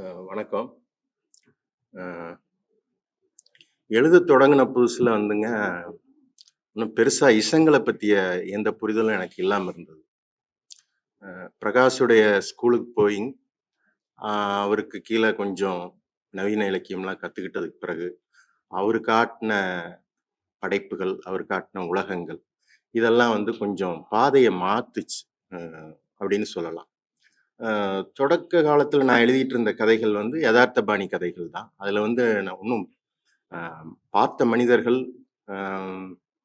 வணக்கம். எழுத தொடங்கின புதுசில் வந்துங்க இன்னும் பெருசாக இசங்களை பற்றிய எந்த புரிதலும் எனக்கு இல்லாமல் இருந்தது. பிரகாஷுடைய ஸ்கூலுக்கு போய் அவருக்கு கீழே கொஞ்சம் நவீன இலக்கியம்லாம் கற்றுக்கிட்டதுக்கு பிறகு அவர் காட்டின படைப்புகள் அவர் காட்டின உலகங்கள் இதெல்லாம் வந்து கொஞ்சம் பாதையை மாத்துச்சு அப்படின்னு சொல்லலாம். தொடக்க காலத்தில் நான் எழுதிட்டு இருந்த கதைகள் வந்து யதார்த்த பாணி கதைகள் தான். அதில் வந்து நான் இன்னும் பார்த்த மனிதர்கள்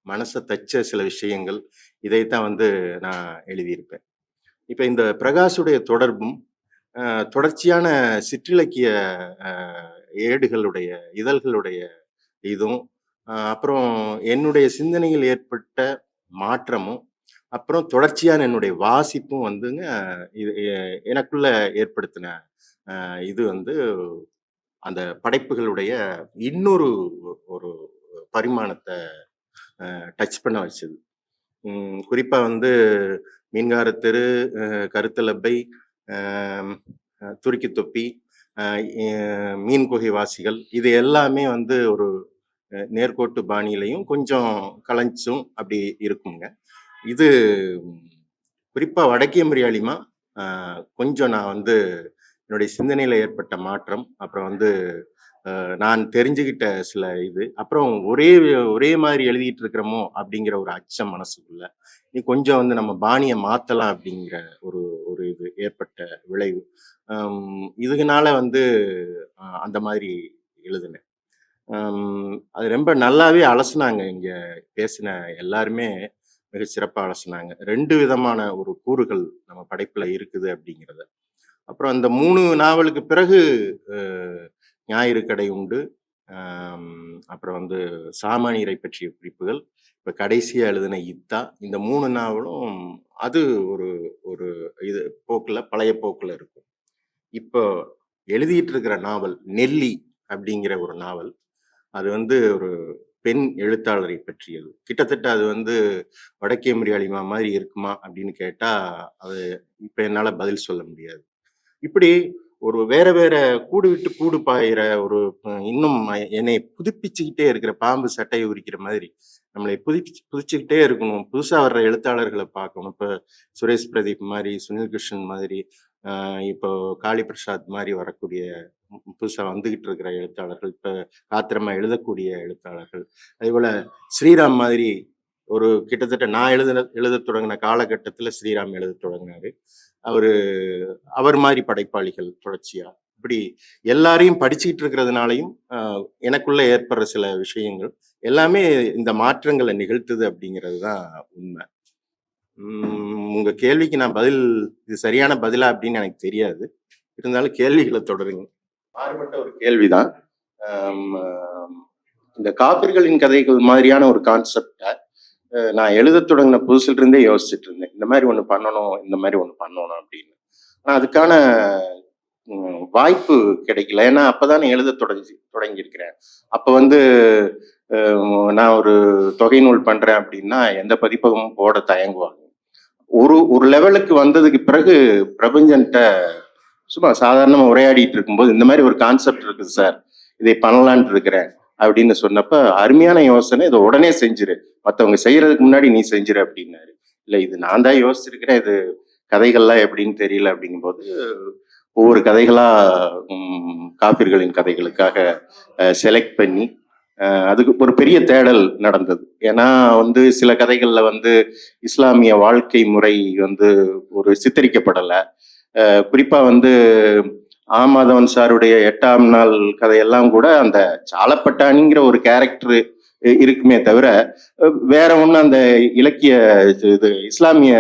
மனசை தச்ச சில விஷயங்கள் இதைத்தான் வந்து நான் எழுதியிருப்பேன். இப்போ இந்த பிரகாஷுடைய தொடர்பும் தொடர்ச்சியான சிற்றிலக்கிய ஏடுகளுடைய இதழ்களுடைய இதுவும் அப்புறம் என்னுடைய சிந்தனையில் ஏற்பட்ட மாற்றமும் அப்புறம் தொடர்ச்சியான என்னுடைய வாசிப்பும் வந்துங்க இது எனக்குள்ள ஏற்படுத்தின இது வந்து அந்த படைப்புகளுடைய இன்னொரு ஒரு பரிமாணத்தை டச் பண்ண வச்சது. குறிப்பாக வந்து மீன்கார தெரு கருத்தலப்பை துருக்கி தொப்பி மீன் குகை வாசிகள் இது எல்லாமே வந்து ஒரு நேர்கோட்டு பாணியிலையும் கொஞ்சம் கலைஞ்சும் அப்படி இருக்குங்க. இது குறிப்பாக வடக்கிய மரியாளிமா கொஞ்சம் நான் வந்து என்னுடைய சிந்தனையில் ஏற்பட்ட மாற்றம் அப்புறம் வந்து நான் தெரிஞ்சுக்கிட்ட சில இது அப்புறம் ஒரே ஒரே மாதிரி எழுதிட்டு இருக்கிறோமோ அப்படிங்கிற ஒரு அச்சம் மனசுக்குள்ள நீ கொஞ்சம் வந்து நம்ம பாணியை மாற்றலாம் அப்படிங்கிற ஒரு ஒரு இது ஏற்பட்ட விளைவு. ஆம், இதுனால வந்து அந்த மாதிரி எழுதினேன். அது ரொம்ப நல்லாவே அலசுனாங்க இங்கே பேசின எல்லாருமே. மிக சிறப்பாக அலசினாங்க ரெண்டு விதமான ஒரு கூறுகள் நம்ம படைப்பில் இருக்குது அப்படிங்கிறத. அப்புறம் அந்த மூணு நாவலுக்கு பிறகு ஞாயிறு கடை உண்டு. அப்புறம் வந்து சாமானியரை பற்றிய குறிப்புகள். இப்போ கடைசியாக எழுதின இத்தா. இந்த மூணு நாவலும் அது ஒரு ஒரு இது போக்கில் பழைய போக்கில் இருக்கும். இப்போ எழுதிட்டு இருக்கிற நாவல் நெல்லி அப்படிங்கிற ஒரு நாவல். அது வந்து ஒரு பெண் எழுத்தாளரை பற்றியது. கிட்டத்தட்ட அது வந்து வடக்கே மரியாளிமா மாதிரி இருக்குமா அப்படின்னு கேட்டா அது இப்ப என்னால பதில் சொல்ல முடியாது. இப்படி ஒரு வேற வேற கூடு விட்டு கூடு பாயிற ஒரு இன்னும் என்னை புதுப்பிச்சுக்கிட்டே இருக்கிற பாம்பு சட்டையை உரிக்கிற மாதிரி நம்மளை புதுப்பிச்சு புதுச்சுக்கிட்டே இருக்கணும். புதுசா வர்ற எழுத்தாளர்களை பார்க்கணும். இப்ப சுரேஷ் பிரதீப் மாதிரி சுனில் கிருஷ்ணன் மாதிரி இப்போ காளி பிரசாத் மாதிரி வரக்கூடிய புதுசாக வந்துகிட்டு இருக்கிற எழுத்தாளர்கள் இப்போ காத்திரமாக எழுதக்கூடிய எழுத்தாளர்கள் அதேபோல் ஸ்ரீராம் மாதிரி ஒரு கிட்டத்தட்ட நான் எழுத எழுத தொடங்கின காலகட்டத்தில் ஸ்ரீராம் எழுத தொடங்கினாரு. அவர் அவர் மாதிரி படைப்பாளிகள் தொடர்ச்சியாக இப்படி எல்லாரையும் படிச்சுக்கிட்டு இருக்கிறதுனாலையும் எனக்குள்ளே எனக்குள்ள ஏற்படுற சில விஷயங்கள் எல்லாமே இந்த மாற்றங்களை நிகழ்த்துது அப்படிங்கிறது தான் உண்மை. உங்க கேள்விக்கு நான் பதில் இது சரியான பதிலா அப்படின்னு எனக்கு தெரியாது. இருந்தாலும் கேள்விகளை தொடருங்க. மாறுபட்ட ஒரு கேள்விதான். இந்த காப்பிர்களின் கதைகள் மாதிரியான ஒரு கான்செப்டை நான் எழுத தொடங்கின புதுசுல இருந்தே யோசிச்சுட்டு இருந்தேன். இந்த மாதிரி ஒன்று பண்ணணும் இந்த மாதிரி ஒன்று பண்ணணும் அப்படின்னு. ஆனால் அதுக்கான வாய்ப்பு கிடைக்கல. ஏன்னா அப்பதானே எழுத தொடங்கி தொடங்கியிருக்கிறேன். அப்போ வந்து நான் ஒரு தொகை நூல் பண்ணுறேன் அப்படின்னா எந்த பதிப்பகமும் போட தயங்குவாங்க. ஒரு ஒரு லெவலுக்கு வந்ததுக்கு பிறகு பிரபஞ்சன்ட்ட சும்மா சாதாரணமாக உரையாடிட்டு இருக்கும்போது இந்த மாதிரி ஒரு கான்செப்ட் இருக்குது சார் இதை பண்ணலான்ட்டு இருக்கிறேன் அப்படின்னு சொன்னப்ப அருமையான யோசனை இதை உடனே செஞ்சிரு. மற்றவங்க செய்யறதுக்கு முன்னாடி நீ செஞ்சிரு அப்படின்னாரு. இல்லை இது நான் தான் யோசிச்சிருக்கிறேன் இது கதைகள்லாம் எப்படின்னு தெரியல அப்படிங்கும்போது ஒவ்வொரு கதைகளாக ம், கதைகளுக்காக செலக்ட் பண்ணி அதுக்கு ஒரு பெரிய தேடல் நடந்தது. ஏன்னா வந்து சில கதைகளில் வந்து இஸ்லாமிய வாழ்க்கை முறை வந்து ஒரு சித்தரிக்கப்படலை. குறிப்பாக வந்து ஆமாதவன் சாருடைய எட்டாம் நாள் கதையெல்லாம் கூட அந்த சாலப்பட்டாணிங்கிற ஒரு கேரக்டர் இருக்குமே தவிர வேற ஒன்றும் அந்த இலக்கிய இது இது இஸ்லாமிய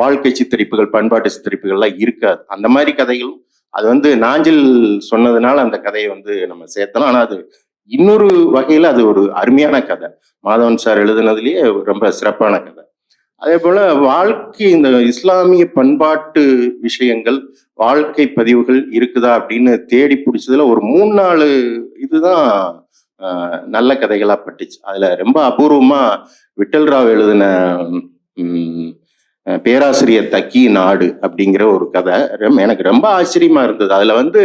வாழ்க்கை சித்தரிப்புகள் பண்பாட்டு சித்தரிப்புகள்லாம் இருக்காது. அந்த மாதிரி கதைகளும் அது வந்து நாஞ்சில் சொன்னதுனால அந்த கதையை வந்து நம்ம சேர்த்தலாம். ஆனால் அது இன்னொரு வகையில அது ஒரு அருமையான கதை. மாதவன் சார் எழுதுனதுலயே ரொம்ப சிறப்பான கதை. அதே போல வாழ்க்கை இந்த இஸ்லாமிய பண்பாட்டு விஷயங்கள் வாழ்க்கை பதிவுகள் இருக்குதா அப்படின்னு தேடி பிடிச்சதுல ஒரு மூணு நாலு இதுதான் நல்ல கதைகளா பட்டுச்சு. அதுல ரொம்ப அபூர்வமா விட்டல் ராவ் எழுதின பேராசிரியர் தக்கி நாடு அப்படிங்கிற ஒரு கதை. ரொம்ப எனக்கு ரொம்ப ஆச்சரியமா இருந்தது. அதுல வந்து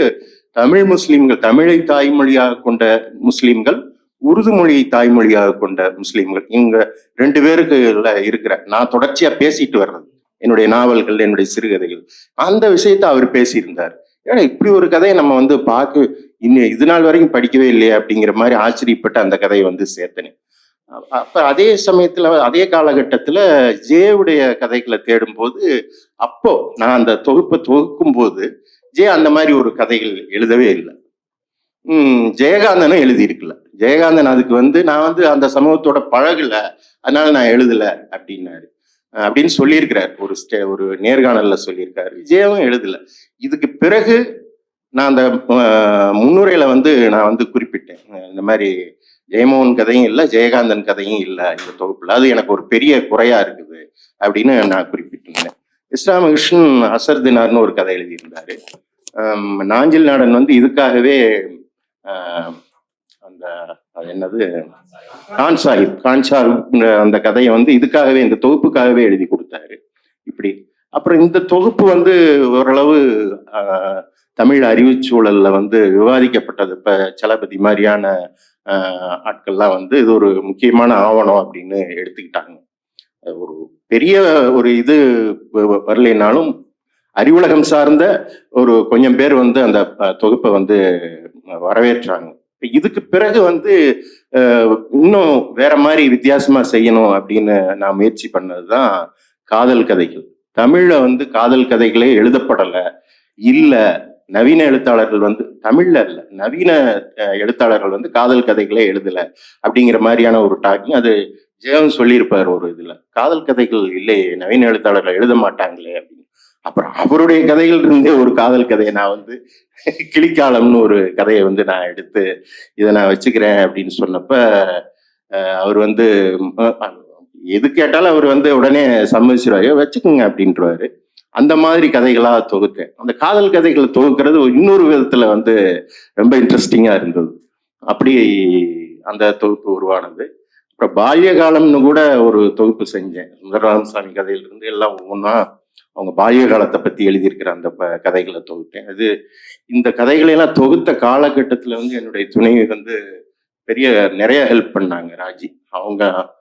தமிழ் முஸ்லீம்கள் தமிழை தாய்மொழியாக கொண்ட முஸ்லிம்கள் உருது மொழியை தாய்மொழியாக கொண்ட முஸ்லீம்கள். இவங்க ரெண்டு பேருக்கு இருக்கிற நான் தொடர்ச்சியா பேசிட்டு வர்றது. என்னுடைய நாவல்கள் என்னுடைய சிறுகதைகள். அந்த விஷயத்த அவர் பேசியிருந்தார். ஏன்னா இப்படி ஒரு கதையை நம்ம வந்து பார்க்க இன்னும் இது நாள் வரைக்கும் படிக்கவே இல்லையே அப்படிங்கிற மாதிரி ஆச்சரியப்பட்டு அந்த கதையை வந்து சேர்த்தனேன் அப்ப அதே சமயத்துல அதே காலகட்டத்துல ஜேவுடைய கதைகளை தேடும்போது அப்போ நான் அந்த தொகுப்பை தொகுக்கும் போது ஜே அந்த மாதிரி ஒரு கதைகள் எழுதவே இல்லை. உம் ஜெயகாந்தனும் எழுதியிருக்கல. ஜெயகாந்தன் அதுக்கு வந்து நான் வந்து அந்த சமூகத்தோட பழகல அதனால நான் எழுதல அப்படின்னாரு. அப்படின்னு சொல்லியிருக்கிறார். ஒரு ஸ்டே ஒரு நேர்காணல்ல சொல்லியிருக்காரு. விஜயவும் எழுதல. இதுக்கு பிறகு நான் அந்த முன்னுரையில வந்து நான் வந்து குறிப்பிட்டேன். இந்த மாதிரி ஜெயமோகன் கதையும் இல்லை ஜெயகாந்தன் கதையும் இல்லை இந்த தொகுப்புல. அது எனக்கு ஒரு பெரிய குறையா இருக்குது அப்படின்னு நான் குறிப்பிட்டிருந்தேன். இஸ்லாம கிருஷ்ணன் ஒரு கதை எழுதியிருந்தாரு. நாஞ்சில் நாடன் வந்து இதுக்காகவே அந்த அது என்னது? கான் சாஹிப் கான் சாஹிப் அந்த கதையை வந்து இதுக்காகவே இந்த தொகுப்புக்காகவே எழுதி கொடுத்தாரு. இப்படி. அப்புறம் இந்த தொகுப்பு வந்து ஓரளவு தமிழ் அறிவுச்சூழல்ல வந்து விவாதிக்கப்பட்டது. இப்ப சலபதி மாதிரியான ஆட்கள்லாம் வந்து இது ஒரு முக்கியமான ஆவணம் அப்படின்னு எடுத்துக்கிட்டாங்க. ஒரு பெரிய ஒரு இது வ- வ- வரலைனாலும் அறிவுலகம் சார்ந்த ஒரு கொஞ்சம் பேர் வந்து அந்த தொகுப்பை வந்து வரவேற்றாங்க. இதுக்கு பிறகு வந்து இன்னும் வேற மாதிரி வித்தியாசமா செய்யணும் அப்படின்னு நான் முயற்சி பண்ணதுதான் காதல் கதைகள். தமிழ்ல வந்து காதல் கதைகளே எழுதப்படலை இல்லை நவீன எழுத்தாளர்கள் வந்து தமிழ்ல இல்லை நவீன எழுத்தாளர்கள் வந்து காதல் கதைகளே எழுதலை அப்படிங்கிற மாதிரியான ஒரு டாக்கிங். அது ஜெயம் சொல்லியிருப்பார் ஒரு இதுல. காதல் கதைகள் இல்லையே நவீன எழுத்தாளர்கள் எழுத மாட்டாங்களே அப்படின்னு. அப்புறம் அவருடைய கதைகள் இருந்தே ஒரு காதல் கதையை நான் வந்து கிளிக்காலம்னு ஒரு கதையை வந்து நான் எடுத்து இதை நான் வச்சுக்கிறேன் அப்படின்னு சொன்னப்ப அவர் வந்து எது கேட்டாலும் அவர் வந்து உடனே சம்மதிச்சிருவாரு. வச்சுக்கோங்க அப்படின்றவாரு. அந்த மாதிரி கதைகளா தொகுத்தேன். அந்த காதல் கதைகளை தொகுக்கிறது இன்னொரு விதத்துல வந்து ரொம்ப இன்ட்ரெஸ்டிங்கா இருந்தது. அப்படி அந்த தொகுப்பு உருவானது. அப்புறம் பால்ய காலம்னு கூட ஒரு தொகுப்பு செஞ்சேன். சுந்தரராமசாமி கதையில இருந்து எல்லாம் ஒவ்வொன்றா அவங்க பால்ய காலத்தை பற்றி எழுதியிருக்கிற அந்த ப- கதைகளை தொகுத்தேன். அது இந்த கதைகளையெல்லாம் தொகுத்த காலகட்டத்தில் வந்து என்னுடைய துணை வந்து பெரிய நிறைய ஹெல்ப் பண்ணாங்க ராஜி. அவங்க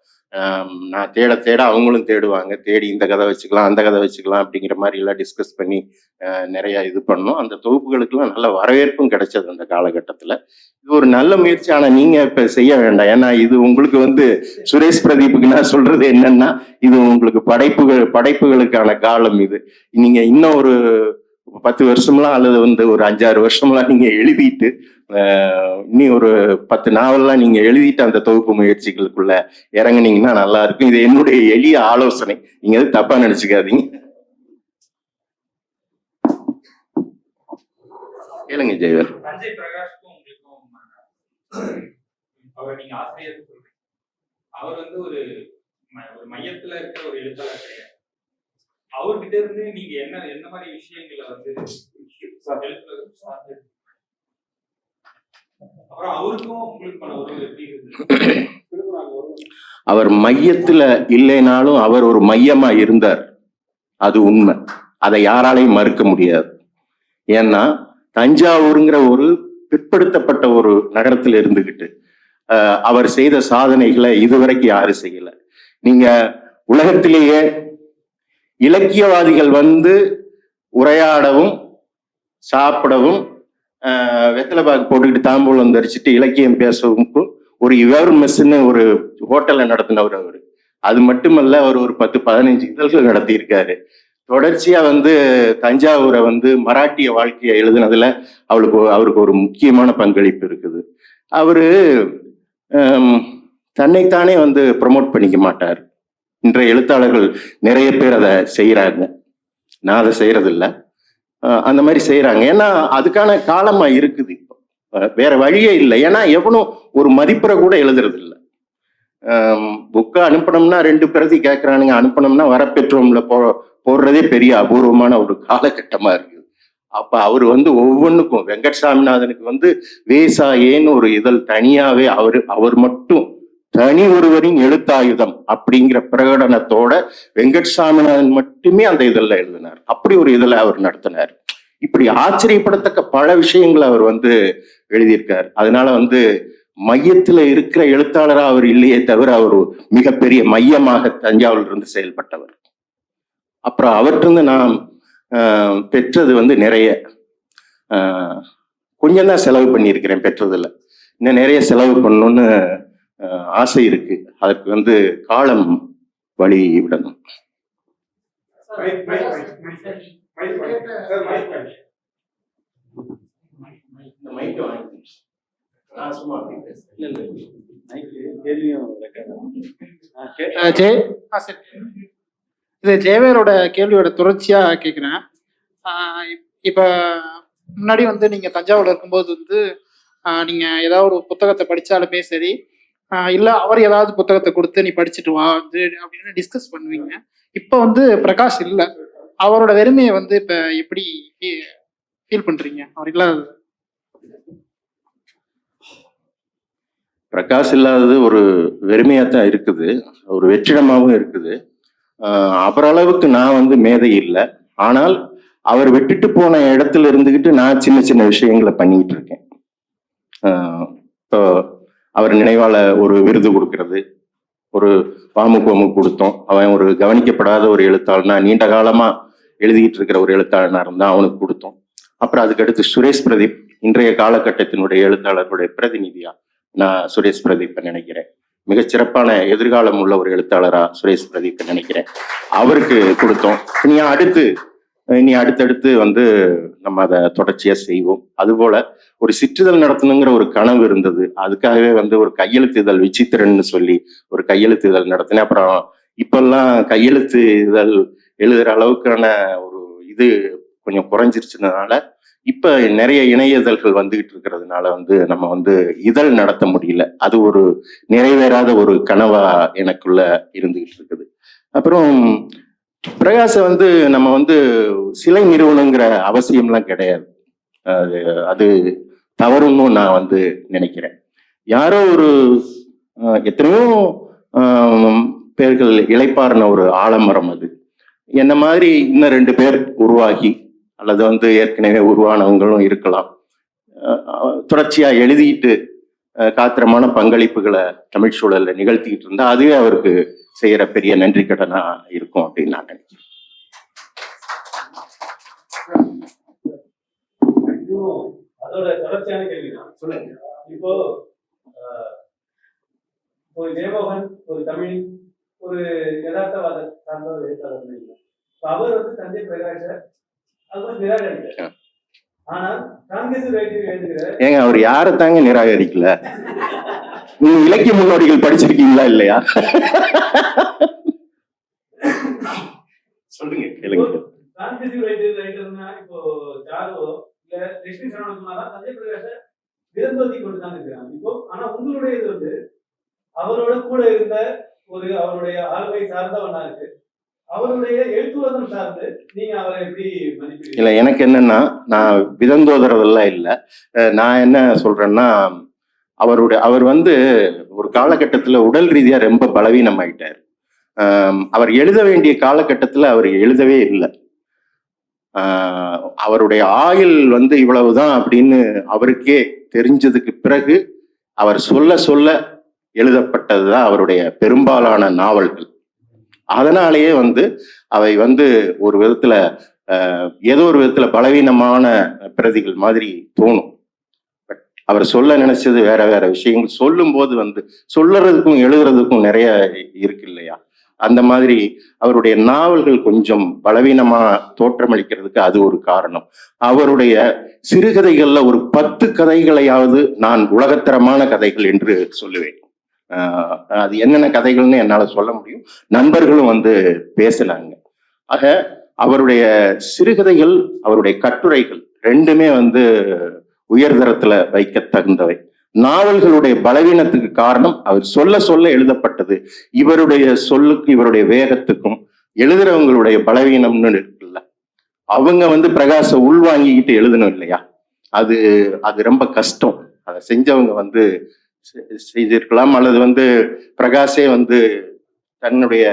நான் தேட தேட அவங்களும் தேடுவாங்க. தேடி இந்த கதை வச்சுக்கலாம் அந்த கதை வச்சுக்கலாம் அப்படிங்கிற மாதிரி எல்லாம் டிஸ்கஸ் பண்ணி நிறைய இது பண்ணோம். அந்த தொகுப்புகளுக்கெல்லாம் நல்ல வரவேற்பும் கிடைச்சது அந்த காலகட்டத்தில். இது ஒரு நல்ல முயற்சி ஆனால் நீங்கள் இப்போ செய்ய வேண்டாம். ஏன்னா இது உங்களுக்கு வந்து சுரேஷ் பிரதீப்புக்கு நான் சொல்றது என்னன்னா இது உங்களுக்கு படைப்புகள் படைப்புகளுக்கான காலம் இது. நீங்கள் இன்னும் ஒரு பத்து வருஷம்லாம் அல்லது வந்து ஒரு அஞ்சாறு வருஷம்லாம் நீங்கள் எழுதிட்டு இனி ஒரு பத்து நாவல்லாம் நீங்கள் எழுதிட்டு அந்த தொகுப்பு முயற்சிகளுக்குள்ள இறங்குனீங்கன்னா நல்லா இருக்கும். இது என்னுடைய எளிய ஆலோசனை. நீங்க எதுவும் தப்பா நினைச்சுக்காதீங்க. கேளுங்க ஜெயவர் அவர் நீங்க ஆசிரியர் அவர் வந்து ஒரு ஒரு மையத்துல இருக்கிற ஒரு எழுத்தாளர் கிடையாது. அவர்கிட்ட இருந்து நீங்க என்ன என்ன மாதிரி விஷயங்களை வந்து அப்புறம் அவருக்கும் உங்களுக்கான உறவு எப்படி அவர் மையத்துல இல்லைனாலும் அவர் ஒரு மையமா இருந்தார். அது உண்மை. அதை யாராலையும் மறுக்க முடியாது. ஏன்னா தஞ்சாவூருங்கிற ஒரு பிற்படுத்தப்பட்ட ஒரு நகரத்துல இருந்துகிட்டு அவர் செய்த சாதனைகளை இதுவரைக்கும் யாரும் செய்யல. நீங்க உலகத்திலேயே இலக்கியவாதிகள் வந்து உரையாடவும் சாப்பிடவும் ஆஹ், வெத்தலை பாக்கு போட்டுக்கிட்டு தாம்பூலம் தரிச்சுட்டு இலக்கியம் பேசவும் ஒரு இவர் மெஸ்ன்னு ஒரு ஹோட்டலை நடத்தினவர் அவர். அது மட்டுமல்ல அவர் ஒரு பத்து பதினஞ்சு இதழ்கள் நடத்தியிருக்காரு. தொடர்ச்சியா வந்து தஞ்சாவூரை வந்து மராட்டிய வாழ்க்கையை எழுதுனதுல அவளுக்கு அவருக்கு ஒரு முக்கியமான பங்களிப்பு இருக்குது. அவரு தன்னைத்தானே வந்து ப்ரமோட் பண்ணிக்க மாட்டார். இன்றைய எழுத்தாளர்கள் நிறைய பேர் அதை செய்கிறாங்க நான் அதை செய்யறதில்ல அந்த மாதிரி செய்யறாங்க ஏன்னா அதுக்கான காலமா இருக்குது இப்போ. வேற வழியே இல்லை. ஏன்னா எவனும் ஒரு மதிப்பெறை கூட எழுதுறது இல்லை புக்கை அனுப்பணும்னா ரெண்டு பிரதி கேட்கறானுங்க அனுப்பணும்னா வரப்பெற்றோம்ல போ போடுறதே பெரிய அபூர்வமான ஒரு காலகட்டமா இருக்குது. அப்ப அவர் வந்து ஒவ்வொன்றுக்கும் வெங்கட் சாமிநாதனுக்கு வந்து வேசா ஏன்னு ஒரு இதழ் தனியாவே அவர் அவர் மட்டும் தனி ஒருவரின் எழுத்தாயுதம் அப்படிங்கிற பிரகடனத்தோட வெங்கட் சாமிநாதன் மட்டுமே அந்த இதழில் எழுதினார். அப்படி ஒரு இதில் அவர் நடத்தினார். இப்படி ஆச்சரியப்படத்தக்க பல விஷயங்களை அவர் வந்து எழுதியிருக்கார். அதனால வந்து மையத்துல இருக்கிற எழுத்தாளரா அவர் இல்லையே தவிர அவர் மிகப்பெரிய மையமாக தஞ்சாவூர்ல இருந்து செயல்பட்டவர். அப்புறம் அவற்றிருந்து நான் ஆஹ், பெற்றது வந்து நிறைய ஆஹ், கொஞ்சம் தான் செலவு பண்ணியிருக்கிறேன் பெற்றதுல. இன்னும் நிறைய செலவு பண்ணணும்னு ஆசை இருக்கு. அதற்கு வந்து காலம் வழி விடணும். ஜெய இது ஜெயவேரோட கேள்வியோட தொடர்ச்சியா கேட்குறேன் இப்போ முன்னாடி வந்து நீங்க தஞ்சாவூர்ல இருக்கும்போது வந்து நீங்க ஏதாவது ஒரு புத்தகத்தை படிச்சாலுமே சரி இல்ல அவர் ஏதாவது புத்தகத்தை கொடுத்து நீ படிச்சுட்டு வா வந்து அப்படின்னு டிஸ்கஸ் பண்ணுவீங்க. இப்போ வந்து பிரகாஷ் இல்ல. அவரோட வெறுமையை வந்து இப்ப எப்படி ஃபீல் பண்றீங்க? அவர் இல்லாதது. பிரகாஷ் இல்லாதது ஒரு வெறுமையாக தான் இருக்குது. ஒரு வெற்றிடமாகவும் இருக்குது. அவரளவுக்கு நான் வந்து மேதை இல்லை. ஆனால் அவர் விட்டுட்டு போன இடத்துல இருந்துக்கிட்டு நான் சின்ன சின்ன விஷயங்களை பண்ணிக்கிட்டு இருக்கேன். இப்போ அவர் நினைவால ஒரு விருது கொடுக்கறது. ஒரு பாமுகோமு கொடுத்தோம். அவன் ஒரு கவனிக்கப்படாத ஒரு எழுத்தாளனா நீண்ட காலமா எழுதிக்கிட்டு இருக்கிற ஒரு எழுத்தாளனா இருந்தா அவனுக்கு கொடுத்தோம். அப்புறம் அதுக்கடுத்து சுரேஷ் பிரதீப் இன்றைய காலகட்டத்தினுடைய எழுத்தாளர்களுடைய பிரதிநிதியா நான் சுரேஷ் பிரதீப்பை நினைக்கிறேன். மிகச்சிறப்பான எதிர்காலம் உள்ள ஒரு எழுத்தாளரா சுரேஷ் பிரதீப்பை நினைக்கிறேன். அவருக்கு கொடுத்தோம். இனி அடுத்து இனி அடுத்தடுத்து வந்து நம்ம அதை தொடர்ச்சியா செய்வோம். அதுபோல ஒரு சிற்றிதழ் நடத்தணுங்கிற ஒரு கனவு இருந்தது. அதுக்காகவே வந்து ஒரு கையெழுத்து விசித்திரன்னு சொல்லி ஒரு கையெழுத்து இதழ் நடத்தினேன். அப்புறம் இப்பெல்லாம் கையெழுத்து இதழ் எழுதுற அளவுக்கான ஒரு இது கொஞ்சம் குறைஞ்சிருச்சுனால இப்ப நிறைய இணையதழ்கள் வந்துகிட்டு இருக்கிறதுனால வந்து நம்ம வந்து இதழ் நடத்த முடியல. அது ஒரு நிறைவேறாத ஒரு கனவா எனக்குள்ள இருந்துகிட்டு இருக்குது. அப்புறம் பிரகாசம் வந்து நம்ம வந்து சிலை நிறுவனங்கிற அவசியம்லாம் கிடையாது. அது அது தவறுன்னு நான் வந்து நினைக்கிறேன். யாரோ ஒரு எத்தனையோ பேர்கள் இளைப்பாறின ஒரு ஆலமரம் அது. என்ன மாதிரி இன்னும் ரெண்டு பேர் உருவாகி அல்லது வந்து ஏற்கனவே உருவானவங்களும் இருக்கலாம். தொடர்ச்சியாக எழுதிட்டு காத்திரமான பங்களிப்புகளை தமிழ் சூழல்ல நிகழ்த்திக்கிட்டு இருந்தா அதுவே அவருக்கு செய்யற பெரிய நன்றி கடனா இருக்கும் அப்படின்னு நான் நினைக்கிறேன். அதோட தொடர்ச்சியான கேள்விதான் சொல்லுங்க. இப்போ ஒரு ஜெயமோகன் ஒரு தமிழ் ஒரு யதார்த்தவாத சார்ந்த ஒரு எழுத்தாளர் அவர் வந்து தஞ்சை பிரகாஷ ஆல்மோஸ்ட் நிராகரிக்கிறார். ஏங்க அவர் யாரை தாங்க நிராகரிக்கல? நீங்க இலக்கிய முன்னோடிகள் படிச்சிருக்கீங்களா இல்லையா? சொல்லுங்க கேளுங்க. அவரோட கூட இருந்த ஒரு அவருடைய ஆளுமை சார்ந்தவனா இருக்கு. இல்ல எனக்கு என்னன்னா நான் விதந்தோதறதெல்லாம் இல்லை. நான் என்ன சொல்றேன்னா அவருடைய அவர் வந்து ஒரு காலகட்டத்துல உடல் ரீதியா ரொம்ப பலவீனம் ஆயிட்டார் அவர் எழுத வேண்டிய காலகட்டத்துல அவர் எழுதவே இல்லை. ஆஹ் அவருடைய ஆயுள் வந்து இவ்வளவுதான் அப்படின்னு அவருக்கே தெரிஞ்சதுக்கு பிறகு அவர் சொல்ல சொல்ல எழுதப்பட்டதுதான் அவருடைய பெரும்பாலான நாவல்கள். அதனாலேயே வந்து அவை வந்து ஒரு விதத்துல ஆஹ், ஏதோ ஒரு விதத்துல பலவீனமான பிரதிகள் மாதிரி தோணும். பட் அவர் சொல்ல நினைச்சது வேற வேற விஷயங்கள். சொல்லும்போது வந்து சொல்லுறதுக்கும் எழுதுறதுக்கும் நிறைய இருக்கு இல்லையா? அந்த மாதிரி அவருடைய நாவல்கள் கொஞ்சம் பலவீனமா தோற்றமளிக்கிறதுக்கு அது ஒரு காரணம். அவருடைய சிறுகதைகள்ல ஒரு பத்து கதைகளையாவது நான் உலகத்தரமான கதைகள் என்று சொல்லுவேன். அது என்னென்ன கதைகள்னு என்னால சொல்ல முடியும். நண்பர்களும் வந்து பேசினாங்க. ஆக அவருடைய சிறுகதைகள் அவருடைய கட்டுரைகள் ரெண்டுமே வந்து உயர்தரத்தில் வைக்க தகுந்தவை. நாவல்களுடைய பலவீனத்துக்கு காரணம் அவர் சொல்ல சொல்ல எழுதப்பட்டது. இவருடைய சொல்லுக்கு இவருடைய வேகத்துக்கும் எழுதுறவங்களுடைய பலவீனம்னு இருக்குல்ல. அவங்க வந்து பிரகாச உள்வாங்கிக்கிட்டு எழுதணும் இல்லையா? அது அது ரொம்ப கஷ்டம். அதை செஞ்சவங்க வந்து செய்திருக்கலாம் அல்லது வந்து பிரகாஷே வந்து தன்னுடைய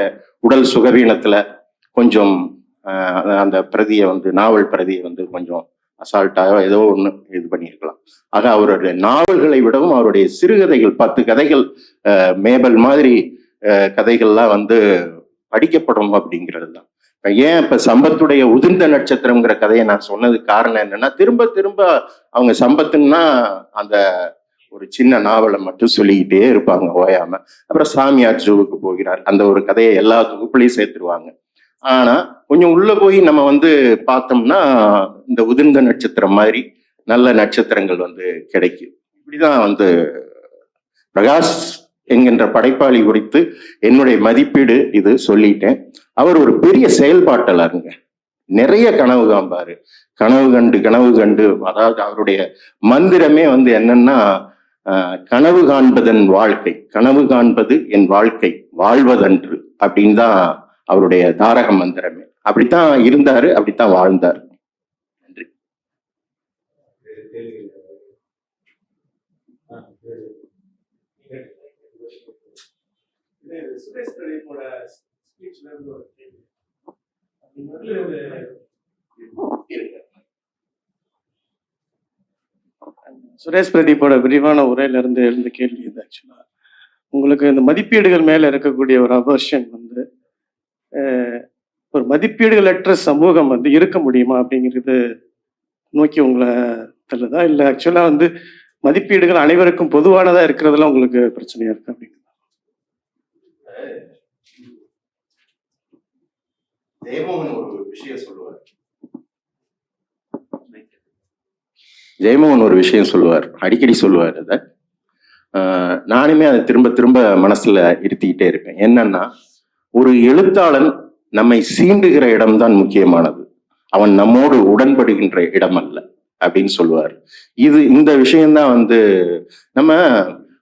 உடல் சுகவீனத்துல கொஞ்சம் அந்த பிரதியை வந்து நாவல் பிரதியை வந்து கொஞ்சம் அசால்ட்டாக ஏதோ ஒன்று இது பண்ணியிருக்கலாம். ஆக அவருடைய நாவல்களை விடவும் அவருடைய சிறுகதைகள் பத்து கதைகள் மேபல் மாதிரி கதைகள்லாம் வந்து படிக்கப்படும் அப்படிங்கிறது தான். ஏன் இப்ப சம்பத்துடைய உதிர்ந்த நட்சத்திரம்ங்கிற கதையை நான் சொன்னதுக்கு காரணம் என்னன்னா திரும்ப திரும்ப அவங்க சம்பத்துன்னா அந்த ஒரு சின்ன நாவலை மட்டும் சொல்லிக்கிட்டே இருப்பாங்க ஓயாம. அப்புறம் சாமியார் ஜூவுக்கு போகிறார். அந்த ஒரு கதையை எல்லா தொகுப்புலையும் சேர்த்துருவாங்க. ஆனா கொஞ்சம் உள்ள போய் நம்ம வந்து பார்த்தோம்னா இந்த உதிர்ந்த நட்சத்திரம் மாதிரி நல்ல நட்சத்திரங்கள் வந்து கிடைக்கும். இப்படிதான் வந்து பிரகாஷ் என்கின்ற படைப்பாளி குறித்து என்னுடைய மதிப்பீடு இது சொல்லிட்டேன். அவர் ஒரு பெரிய செயல்பாட்டலருங்க நிறைய கனவு காண்பாரு. கனவு கண்டு கனவு கண்டு அதாவது அவருடைய மந்திரமே வந்து என்னன்னா கனவு காண்பதன் வாழ்க்கை கனவு காண்பது என் வாழ்க்கை வாழ்வதன்று அப்படின்னு தான் அவருடைய தாரக மந்திரமே. அப்படித்தான் இருந்தாரு அப்படித்தான் வாழ்ந்தார். நன்றி. சுரேஷ் பிரதீப்போட ஸ்பீச்ல இருந்து ஒரு கேள்வி. முதல்ல சுரேஷ் பிரதீப்போட விரிவான உரையிலிருந்து எழுந்த கேள்வி இது ஆக்சுவலாக உங்களுக்கு இந்த மதிப்பீடுகள் மேலே இருக்கக்கூடிய ஒரு அபர்ஷன் வந்து ஒரு மதிப்பீடுகளற்ற சமூகம் வந்து இருக்க முடியுமா அப்படிங்கிறது நோக்கி உங்களை தள்ளுதா? இல்லை ஆக்சுவலாக வந்து மதிப்பீடுகள் அனைவருக்கும் பொதுவானதாக இருக்கிறதுல உங்களுக்கு பிரச்சனையாக இருக்கு அப்படிங்கிறது? ஜெயமோகன் ஒரு விஷயம் சொல்லுவார். ஜெயமோகன் ஒரு விஷயம் சொல்லுவார் அடிக்கடி சொல்லுவார் அதை. ஆஹ் நானுமே அதை திரும்ப திரும்ப மனசுல இருத்திக்கிட்டே இருப்பேன். என்னன்னா ஒரு எழுத்தாளன் நம்மை சீண்டுகிற இடம்தான் முக்கியமானது. அவன் நம்மோடு உடன்படுகின்ற இடம் அல்ல அப்படின்னு சொல்லுவார். இது இந்த விஷயம்தான் வந்து நம்ம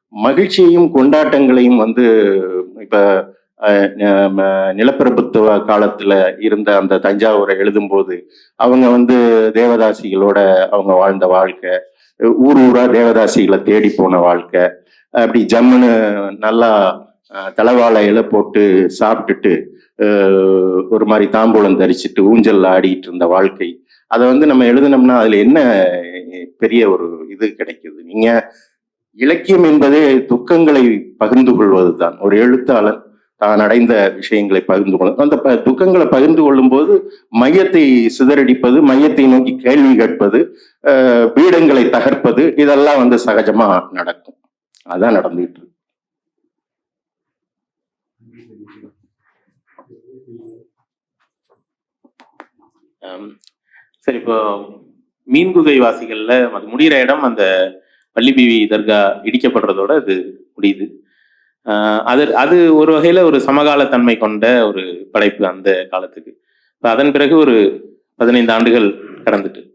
மகிழ்ச்சியையும் கொண்டாட்டங்களையும் வந்து இப்ப நிலப்பிரபுத்துவ காலத்துல இருந்த அந்த தஞ்சாவூரை எழுதும்போது அவங்க வந்து தேவதாசிகளோட அவங்க வாழ்ந்த வாழ்க்கை ஊர் ஊரா தேவதாசிகளை தேடி போன வாழ்க்கை அப்படி ஜம்முன்னு நல்லா அஹ், இலை போட்டு சாப்பிட்டுட்டு ஒரு மாதிரி தாம்பூலம் தரிச்சிட்டு ஊஞ்சல் ஆடிட்டு இருந்த வாழ்க்கை. அதை வந்து நம்ம எழுதினோம்னா அதுல என்ன பெரிய ஒரு இது கிடைக்குது? நீங்க இலக்கியம் என்பதே துக்கங்களை பகிர்ந்து கொள்வது தான் ஒரு எழுத்தாளன் தான் அடைந்த விஷயங்களை பகிர்ந்து கொள்ளும் அந்த ப- துக்கங்களை பகிர்ந்து கொள்ளும் போது மையத்தை சிதறடிப்பது மையத்தை நோக்கி கேள்வி கேட்பது பீடங்களை தகர்ப்பது இதெல்லாம் வந்து சகஜமா நடக்கும். அதான் நடந்துட்டு இருக்கு. சரி இப்போ மீன்குகை வாசிகள்ல அது முடிகிற இடம் அந்த பள்ளிபிவி தர்கா இடிக்கப்படுறதோட அது முடியுது. அது அது ஒரு வகையில ஒரு சமகால தன்மை கொண்ட ஒரு படைப்பு அந்த காலத்துக்கு. அதன் பிறகு ஒரு பதினைந்து ஆண்டுகள் கடந்துட்டு.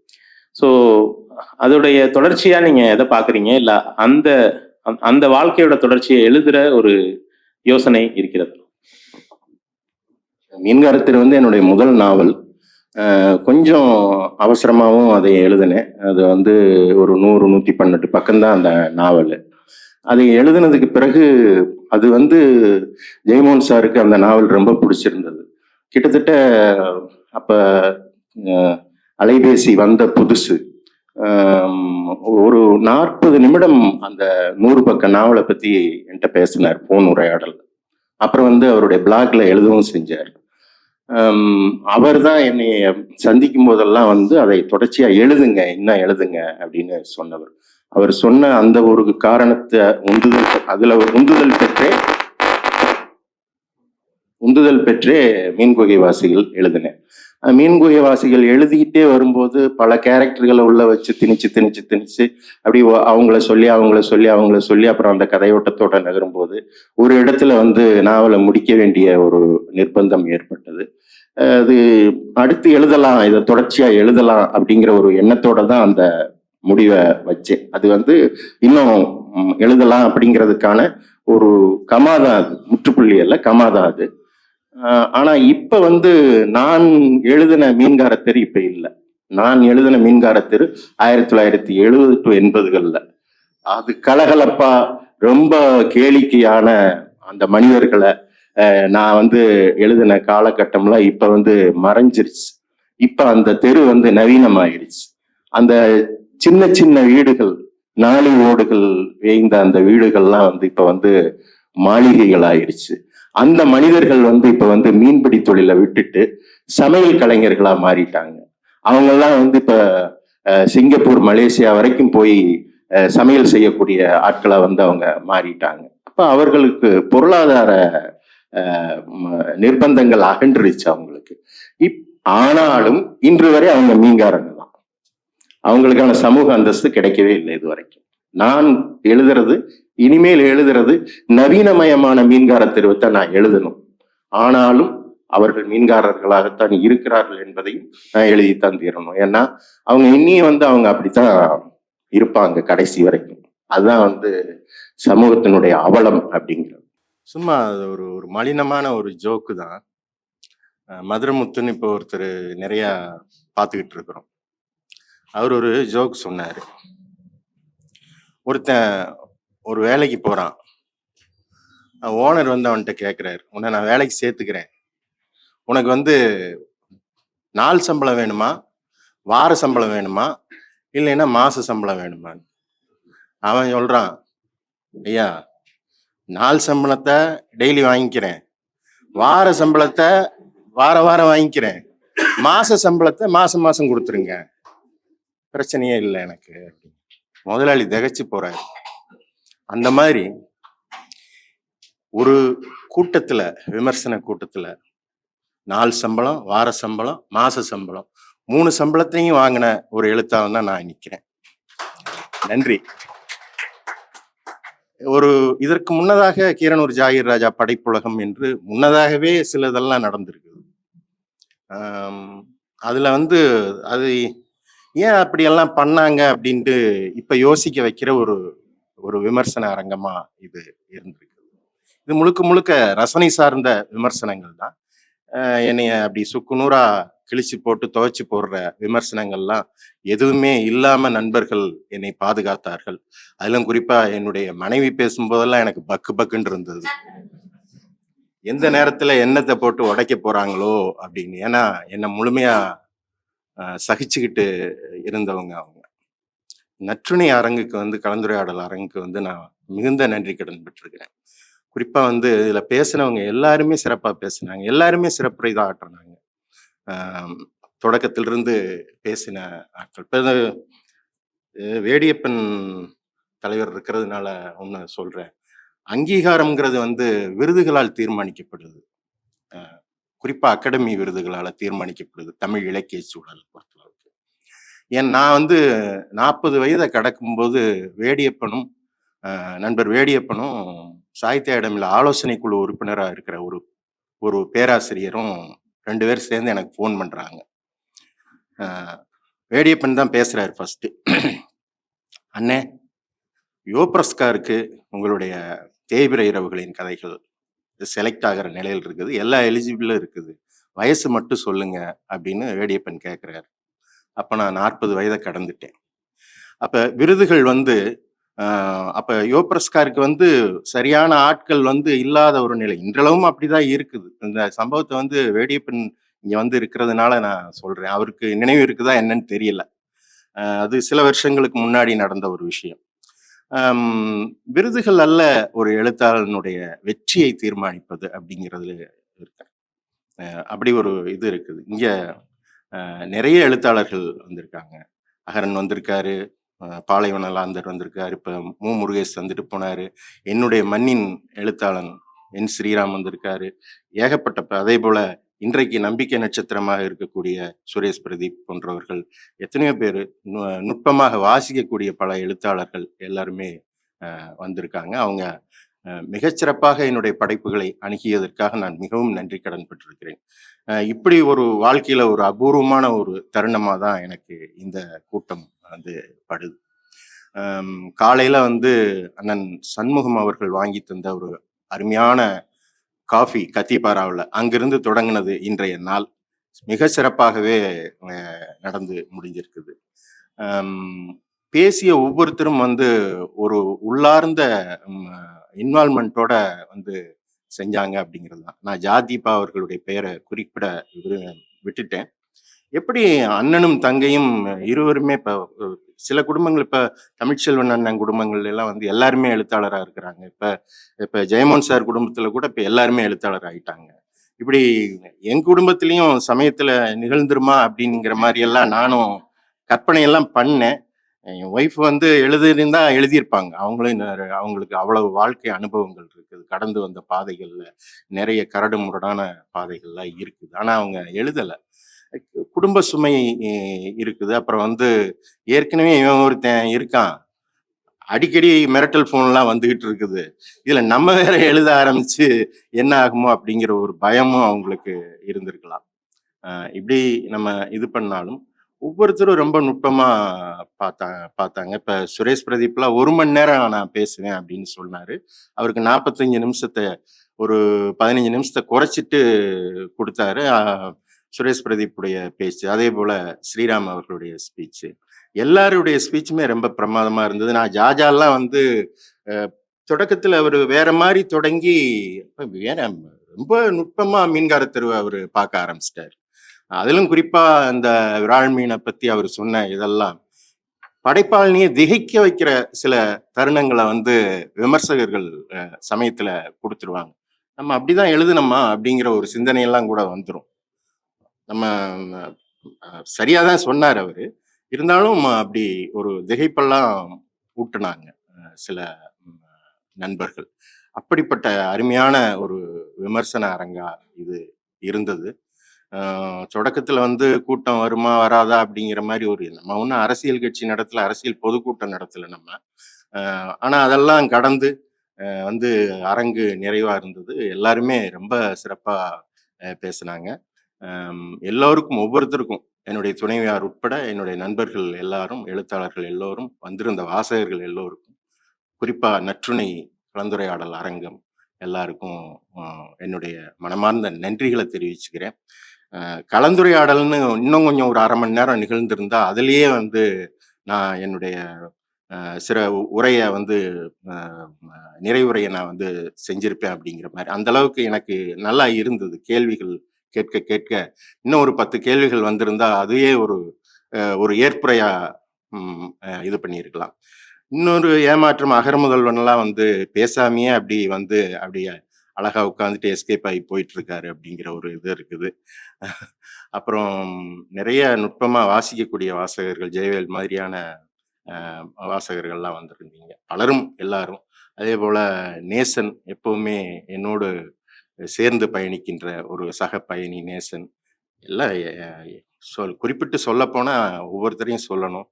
ஸோ அதோடைய தொடர்ச்சியா நீங்க எதை பாக்குறீங்க? இல்ல அந்த அந்த- அந்த வாழ்க்கையோட தொடர்ச்சியை எழுதுற ஒரு யோசனை இருக்கிறது. மீன்காரத்தில் வந்து என்னுடைய முதல் நாவல். கொஞ்சம் அவசரமாகவும் அதை எழுதினேன். அது வந்து ஒரு நூறு நூற்றி பன்னெண்டு பக்கம்தான் அந்த நாவல். அதை எழுதுனதுக்கு பிறகு அது வந்து ஜெயமோகன் சாருக்கு அந்த நாவல் ரொம்ப பிடிச்சிருந்தது. கிட்டத்தட்ட அப்போ அலைபேசி வந்த புதுசு. ஒரு நாற்பது நிமிடம் அந்த நூறு பக்க நாவலை பற்றி என்கிட்ட பேசினார் ஃபோன் உரையாடல். அப்புறம் வந்து அவருடைய பிளாக்ல எழுதவும் செஞ்சார். அவர் தான் என்னை சந்திக்கும் போதெல்லாம் வந்து அதை தொடர்ச்சியாக எழுதுங்க இன்னும் எழுதுங்க அப்படின்னு சொன்னவர். அவர் சொன்ன அந்த ஒரு காரணத்தை உந்துதல் அதுல ஒரு உந்துதல் பெற்றே உந்துதல் பெற்றே மீன்குகை வாசிகள் எழுதினேன். அஹ் மீன்குகை வாசிகள் எழுதிக்கிட்டே வரும்போது பல கேரக்டர்களை உள்ள வச்சு திணிச்சு திணிச்சு திணிச்சு அப்படி அவங்கள சொல்லி அவங்கள சொல்லி அவங்கள சொல்லி அப்புறம் அந்த கதையோட்டத்தோட நகரும்போது ஒரு இடத்துல வந்து நாவலை முடிக்க வேண்டிய ஒரு நிர்பந்தம் ஏற்பட்டது. அது அடுத்து எழுதலாம் இதை தொடர்ச்சியா எழுதலாம் அப்படிங்கிற ஒரு எண்ணத்தோட தான் அந்த முடிவை வச்சு. அது வந்து இன்னும் எழுதலாம் அப்படிங்கிறதுக்கான ஒரு கமாதான் அது. முற்றுப்புள்ளி அல்ல கமாதான் அது. அஹ் ஆனா இப்ப வந்து நான் எழுதின மீன்கார தெரு இப்ப இல்லை. நான் எழுதின மீன்கார தெரு ஆயிரத்தி தொள்ளாயிரத்தி எழுபது டு எண்பதுகள்ல. அது கலகலப்பா ரொம்ப கேளிக்கையான அந்த மனிதர்களை அஹ், நான் வந்து எழுதின காலகட்டம்லாம் இப்ப வந்து மறைஞ்சிருச்சு. இப்ப அந்த தெரு வந்து நவீனமாயிருச்சு. அந்த சின்ன சின்ன வீடுகள் நாளை ஓடுகள் வேய்ந்த அந்த வீடுகள்லாம் வந்து இப்ப வந்து மாளிகைகள் ஆயிருச்சு அந்த மனிதர்கள் வந்து இப்ப வந்து மீன்பிடி தொழிலை விட்டுட்டு சமையல் கலைஞர்களா மாறிட்டாங்க. அவங்கெல்லாம் வந்து இப்ப சிங்கப்பூர் மலேசியா வரைக்கும் போய் சமையல் செய்யக்கூடிய ஆட்களா வந்து அவங்க மாறிட்டாங்க. அப்ப அவர்களுக்கு பொருளாதார நிர்பந்தங்கள் அகன்றுச்சு அவங்களுக்கு. இப் ஆனாலும் இன்று வரை அவங்க மீங்காரங்க அவங்களுக்கான சமூக அந்தஸ்து கிடைக்கவே இல்லை இது வரைக்கும் நான் எழுதுறது இனிமேல் எழுதுறது நவீனமயமான மீன்கார தான் நான் எழுதணும். ஆனாலும் அவர்கள் மீன்காரர்களாகத்தான் இருக்கிறார்கள் என்பதையும் நான் எழுதித்தான் தீரணும். ஏன்னா அவங்க இன்னியும் வந்து அவங்க அப்படித்தான் இருப்பாங்க கடைசி வரைக்கும். அதுதான் வந்து சமூகத்தினுடைய அவலம் அப்படிங்கிறது. சும்மா அது ஒரு ஒரு மலினமான ஒரு ஜோக்கு தான் மதுரமுத்துன்னு இப்போ ஒருத்தர் நிறையா பார்த்துக்கிட்டு இருக்கிறோம். அவர் ஒரு ஜோக் சொன்னார். ஒருத்தன் ஒரு வேலைக்கு போகிறான் ஓனர் வந்து அவன்கிட்ட கேட்குறாரு உன்னை நான் வேலைக்கு சேர்த்துக்கிறேன். உனக்கு வந்து நாள் சம்பளம் வேணுமா? வார சம்பளம் வேணுமா? இல்லைன்னா மாத சம்பளம் வேணுமான்னு அவன் சொல்கிறான் ஐயா நாள் சம்பளத்தை டெய்லி வாங்கிக்கிறேன். வார சம்பளத்தை வார வாரம் வாங்கிக்கிறேன். மாச சம்பளத்தை மாசம் மாசம் கொடுத்துருங்க. பிரச்சனையே இல்லை எனக்கு முதலாளி திகச்சு போறாரு. அந்த மாதிரி ஒரு கூட்டத்துல விமர்சன கூட்டத்துல நாள் சம்பளம் வார சம்பளம் மாச சம்பளம் மூணு சம்பளத்தையும் வாங்கின ஒரு எழுத்தாளன் தான் நான் நிற்கிறேன் நன்றி. ஒரு இதற்கு முன்னதாக கீரனூர் ஜாகிர் ராஜா படைப்புலகம் என்று முன்னதாகவே சிலதெல்லாம் நடந்திருக்குது. அதில் வந்து அது ஏன் அப்படியெல்லாம் பண்ணாங்க அப்படின்ட்டு இப்ப யோசிக்க வைக்கிற ஒரு ஒரு விமர்சன அரங்கமா இது இருந்திருக்கு. இது முழுக்க முழுக்க ரசனை சார்ந்த விமர்சனங்கள் தான். என்னைய அப்படி சுக்குநூறா கிழிச்சு போட்டு துவைச்சு போடுற விமர்சனங்கள்லாம் எதுவுமே இல்லாம நண்பர்கள் என்னை பாதுகாத்தார்கள். அதிலும் குறிப்பா என்னுடைய மனைவி பேசும்போதெல்லாம் எனக்கு பக்கு பக்குன்னு இருந்தது. எந்த நேரத்துல எண்ணத்தை போட்டு உடைக்க போறாங்களோ அப்படின்னு. ஏன்னா என்னை முழுமையா சகிச்சுக்கிட்டு இருந்தவங்க அவங்க. நற்றுணை அரங்குக்கு வந்து கலந்துரையாடல் அரங்குக்கு வந்து நான் மிகுந்த நன்றி கடன் பெற்றிருக்கிறேன். குறிப்பாக வந்து இதில் பேசினவங்க எல்லாருமே சிறப்பாக பேசினாங்க. எல்லாருமே சிறப்புரை தான் ஆட்டினாங்க தொடக்கத்திலிருந்து பேசின ஆட்கள். இப்போ வேடியப்பன் தலைவர் இருக்கிறதுனால ஒன்று சொல்கிறேன் அங்கீகாரம்ங்கிறது வந்து விருதுகளால் தீர்மானிக்கப்படுது. குறிப்பா அகாடமி விருதுகளால தீர்மானிக்கப்படுது தமிழ் இலக்கிய சூழல் பொறுத்தளவுக்கு. ஏன் நான் வந்து நாற்பது வயதை கடக்கும்போது வேடியப்பனும் நண்பர் வேடியப்பனும் சாகித்ய அகாடமியில் ஆலோசனை குழு உறுப்பினராக இருக்கிற ஒரு ஒரு பேராசிரியரும் ரெண்டு பேரும் சேர்ந்து எனக்கு ஃபோன் பண்றாங்க. அஹ், வேடியப்பன் தான் பேசுறாரு ஃபர்ஸ்ட் அண்ணே யோப்ரஸ்காருக்கு உங்களுடைய தேய்பிர இரவுகளின் கதைகள் செலக்ட் ஆகிற நிலையில் இருக்குது. எல்லா எலிஜிபிளும் இருக்குது. வயசு மட்டும் சொல்லுங்க அப்படின்னு வேடியப்பன் கேட்குறாரு அப்போ நான் நாற்பது வயதை கடந்துட்டேன். அப்போ விருதுகள் வந்து ஆஹ், அப்ப யோப்ரஸ்காருக்கு வந்து சரியான ஆட்கள் வந்து இல்லாத ஒரு நிலை. இன்றளவும் அப்படிதான் இருக்குது. இந்த சம்பவத்தை வந்து வேடியப்பன் இங்கே வந்து இருக்கிறதுனால நான் சொல்றேன். அவருக்கு நினைவு இருக்குதா என்னன்னு தெரியல. அது சில வருஷங்களுக்கு முன்னாடி நடந்த ஒரு விஷயம். விருதுகள் அல்ல ஒரு எழுத்தாளனுடைய வெற்றியை தீர்மானிப்பது அப்படிங்கிறதுல இருக்கு. அப்படி ஒரு இது இருக்குது. இங்க நிறைய எழுத்தாளர்கள் வந்திருக்காங்க. அகரன் வந்திருக்காரு பாலைவன லாந்தர் வந்திருக்காரு இப்ப மு. முருகேஷ் வந்துட்டு போனாரு. என்னுடைய மண்ணின் எழுத்தாளன் என். ஸ்ரீராம் வந்திருக்காரு. ஏகப்பட்ட அதே போல இன்றைக்கு நம்பிக்கை நட்சத்திரமாக இருக்கக்கூடிய சுரேஷ் பிரதீப் போன்றவர்கள் எத்தனையோ பேர் நுட்பமாக வாசிக்கக்கூடிய பல எழுத்தாளர்கள் எல்லாருமே வந்திருக்காங்க. அவங்க மிகச்சிறப்பாக என்னுடைய படைப்புகளை அணுகியதற்காக நான் மிகவும் நன்றி கடன் பெற்றிருக்கிறேன். இப்படி ஒரு வாழ்க்கையில ஒரு அபூர்வமான ஒரு தருணமாக தான் எனக்கு இந்த கூட்டம் வந்து படுது. காலையில வந்து அண்ணன் சண்முகம் அவர்கள் வாங்கி தந்த ஒரு அருமையான காஃபி கத்திப்பாராவில் அங்கிருந்து தொடங்கினது இன்றைய நாள். மிக சிறப்பாகவே நடந்து முடிஞ்சிருக்குது. பேசிய ஒவ்வொருத்தரும் வந்து ஒரு உள்ளார்ந்த இன்வால்மெண்ட்டோட வந்து செஞ்சாங்க அப்படிங்கிறது தான். நான் ஜாதீபா அவர்களுடைய பெயரை குறிப்பிட விரு- விட்டுட்டேன். எப்படி அண்ணனும் தங்கையும் இருவருமே இப்போ சில குடும்பங்கள் இப்போ தமிழ்ச்செல்வன் அண்ணன் குடும்பங்கள் எல்லாம் வந்து எல்லாருமே எழுத்தாளராக இருக்கிறாங்க. இப்போ இப்போ ஜெயமோகன் சார் குடும்பத்தில் கூட இப்போ எல்லாருமே எழுத்தாளர் ஆயிட்டாங்க. இப்படி என் குடும்பத்திலையும் சமயத்தில் நிகழ்ந்துருமா அப்படிங்கிற மாதிரி எல்லாம் நானும் கற்பனையெல்லாம் பண்ணேன். என் ஒய்ஃப் வந்து எழுதியிருந்தா எழுதியிருப்பாங்க. அவங்களும் அவங்களுக்கு அவ்வளவு வாழ்க்கை அனுபவங்கள் இருக்குது. கடந்து வந்த பாதைகள்ல நிறைய கரடு முரடான பாதைகள்லாம் இருக்குது. ஆனா அவங்க எழுதலை. குடும்ப சுமை இருக்குது. அப்புறம் வந்து ஏற்கனவே இவன் ஒருத்தன் இருக்கான். அடிக்கடி மிரட்டல் ஃபோன்லாம் வந்துகிட்டு இருக்குது. இதுல நம்ம வேற எழுத ஆரம்பிச்சு என்ன ஆகுமோ அப்படிங்கிற ஒரு பயமும் அவங்களுக்கு இருந்திருக்கலாம். இப்படி நம்ம இது பண்ணாலும் ஒவ்வொருத்தரும் ரொம்ப நுட்பமா பார்த்தா பார்த்தாங்க. இப்ப சுரேஷ் பிரதீப்லாம் ஒரு மணி நேரம் நான் பேசுவேன் அப்படின்னு சொன்னாரு. அவருக்கு நாற்பத்தஞ்சு நிமிஷத்தை ஒரு பதினஞ்சு நிமிஷத்தை குறைச்சிட்டு கொடுத்தாரு. சுரேஷ் பிரதீப்புடைய பேச்சு அதே போல ஸ்ரீராம் அவர்களுடைய ஸ்பீச்சு எல்லாருடைய ஸ்பீச்சுமே ரொம்ப பிரமாதமா இருந்தது. நான் ஜாஜாலாம் வந்து தொடக்கத்தில் தொடக்கத்துல அவர் வேற மாதிரி தொடங்கி வேற ரொம்ப நுட்பமா மீன்கார தெருவை அவர் பார்க்க ஆரம்பிச்சிட்டாரு. அதிலும் குறிப்பா அந்த விரால் மீனை பத்தி அவர் சொன்ன இதெல்லாம் படைப்பாளினியை திகைக்க வைக்கிற சில தருணங்களை வந்து விமர்சகர்கள் சமயத்துல கொடுத்துருவாங்க. நம்ம அப்படிதான் எழுதணுமா அப்படிங்கிற ஒரு சிந்தனையெல்லாம் கூட வந்துடும் நம்ம சரியாக தான் சொன்னார் அவர். இருந்தாலும் அப்படி ஒரு திகைப்பெல்லாம் ஊட்டுனாங்க சில நண்பர்கள். அப்படிப்பட்ட அருமையான ஒரு விமர்சன அரங்கா இது இருந்தது. தொடக்கத்தில் வந்து கூட்டம் வருமா வராதா அப்படிங்கிற மாதிரி ஒரு நம்ம ஒன்றும் அரசியல் கட்சி நடத்தல அரசியல் பொதுக்கூட்டம் நடத்தல நம்ம. ஆனால் அதெல்லாம் கடந்து வந்து அரங்கு நிறைவாக இருந்தது. எல்லாருமே ரொம்ப சிறப்பாக பேசினாங்க. எல்லோருக்கும் ஒவ்வொருத்தருக்கும் என்னுடைய துணைவியார் உட்பட என்னுடைய நண்பர்கள் எல்லாரும் எழுத்தாளர்கள் எல்லோரும் வந்திருந்த வாசகர்கள் எல்லோருக்கும் குறிப்பாக நற்றுணை கலந்துரையாடல் அரங்கம் எல்லாருக்கும் என்னுடைய மனமார்ந்த நன்றிகளை தெரிவிச்சுக்கிறேன். கலந்துரையாடல்னு இன்னும் கொஞ்சம் ஒரு அரை மணி நேரம் நிகழ்ந்திருந்தா அதுலேயே வந்து நான் என்னுடைய சில சிற உ- உரையை வந்து நிறைவுரையை நான் வந்து செஞ்சிருப்பேன் அப்படிங்கிற மாதிரி. அந்த அளவுக்கு எனக்கு நல்லா இருந்தது. கேள்விகள் கேட்க கேட்க இன்னும் ஒரு பத்து கேள்விகள் வந்திருந்தா அதையே ஒரு ஒரு ஏற்புரையா இது பண்ணியிருக்கலாம். இன்னொரு ஏமாற்றம் அகரமுதல்வன்லாம் வந்து பேசாமையே அப்படி வந்து அப்படியே அழகா உட்காந்துட்டு எஸ்கேப் ஆகி போயிட்டு இருக்காரு அப்படிங்கிற ஒரு இது இருக்குது. அப்புறம் நிறைய நுட்பமா வாசிக்கக்கூடிய வாசகர்கள் ஜெயவேல் மாதிரியான வாசகர்கள்லாம் வந்திருந்தீங்க. பலரும் எல்லாரும். அதே போல நேசன் எப்பவுமே என்னோடு சேர்ந்து பயணிக்கின்ற ஒரு சக பயணி நேசன். எல்லாம் சொல் குறிப்பிட்டு சொல்ல ஒவ்வொருத்தரையும் சொல்லணும்.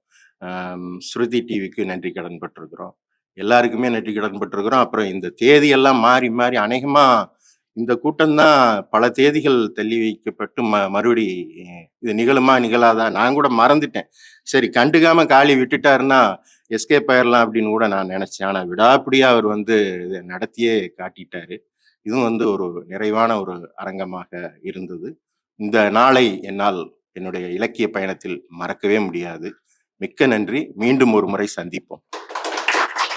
ஸ்ருதி டிவிக்கு நன்றி கடன் பட்டிருக்கிறோம். எல்லாருக்குமே நன்றி கடன் பட்டிருக்கிறோம். அப்புறம் இந்த தேதியெல்லாம் மாறி மாறி அநேகமாக இந்த கூட்டம்தான் பல தேதிகள் தள்ளி வைக்கப்பட்டு ம மறுபடி இது நிகழுமா நிகழாதா நான் கூட மறந்துட்டேன். சரி கண்டுக்காம காலி விட்டுட்டாருன்னா எஸ்கேப் ஆயிரலாம் அப்படின்னு கூட நான் நினச்சேன். ஆனால் விடாப்பிடியா அவர் வந்து இதை நடத்தியே காட்டிட்டாரு. இதுவும் வந்து ஒரு நிறைவான ஒரு அரங்கமாக இருந்தது. இந்த நாளை என்னால் என்னுடைய இலக்கிய பயணத்தில் மறக்கவே முடியாது. மிக்க நன்றி. மீண்டும் ஒரு முறை சந்திப்போம்.